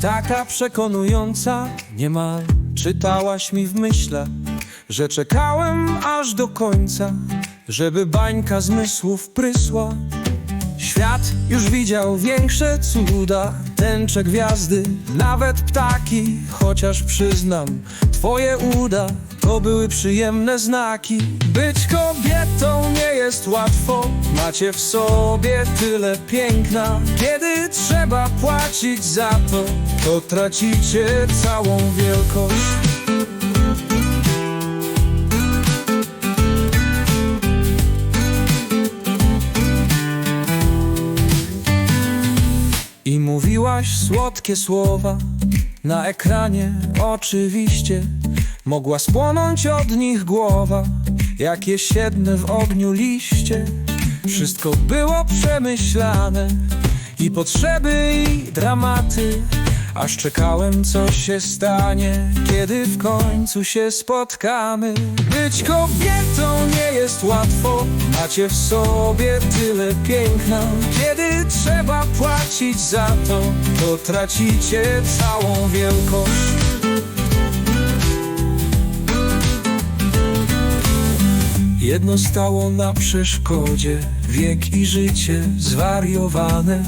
taka przekonująca Niemal czytałaś mi w myślach Że czekałem aż do końca Żeby bańka zmysłów prysła. Świat już widział większe cuda Tęcze gwiazdy, nawet ptaki Chociaż przyznam, twoje uda To były przyjemne znaki. Być kobietą nie jest łatwo Macie w sobie tyle piękna Kiedy trzeba płacić za to To tracicie całą wielkość I mówiłaś słodkie słowa na ekranie, oczywiście. Mogła spłonąć od nich głowa, jak jesienne w ogniu liście. Wszystko było przemyślane i potrzeby, i dramaty. Aż czekałem, co się stanie, kiedy w końcu się spotkamy. Być kobietą nie jest łatwo, macie w sobie tyle piękna. Kiedy trzeba płacić za to, to tracicie całą wielkość. Jedno stało na przeszkodzie, wiek i życie zwariowane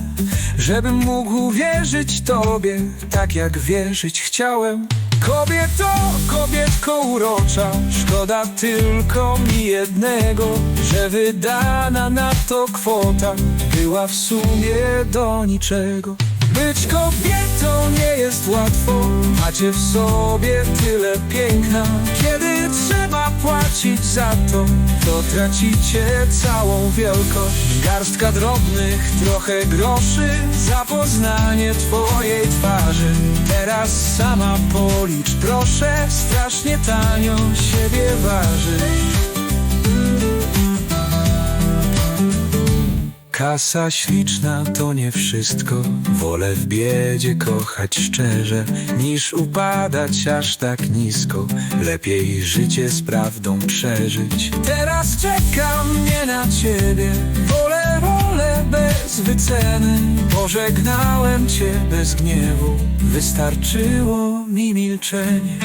Żebym mógł wierzyć Tobie, tak jak wierzyć chciałem. Kobieto, kobietko urocza, szkoda tylko mi jednego Że wydana na to kwota była w sumie do niczego. Być kobietą nie jest łatwo Macie w sobie tyle piękna. Kiedy trzeba płacić za to To tracicie całą wielkość. Garstka drobnych, trochę groszy Za poznanie twojej twarzy. Teraz sama policz proszę Strasznie tanio siebie waży Kasa śliczna to nie wszystko. Wolę w biedzie kochać szczerze Niż upadać aż tak nisko. Lepiej życie z prawdą przeżyć. Teraz czekam nie na ciebie. Wolę rolę bez wyceny. Pożegnałem cię bez gniewu. Wystarczyło mi milczenie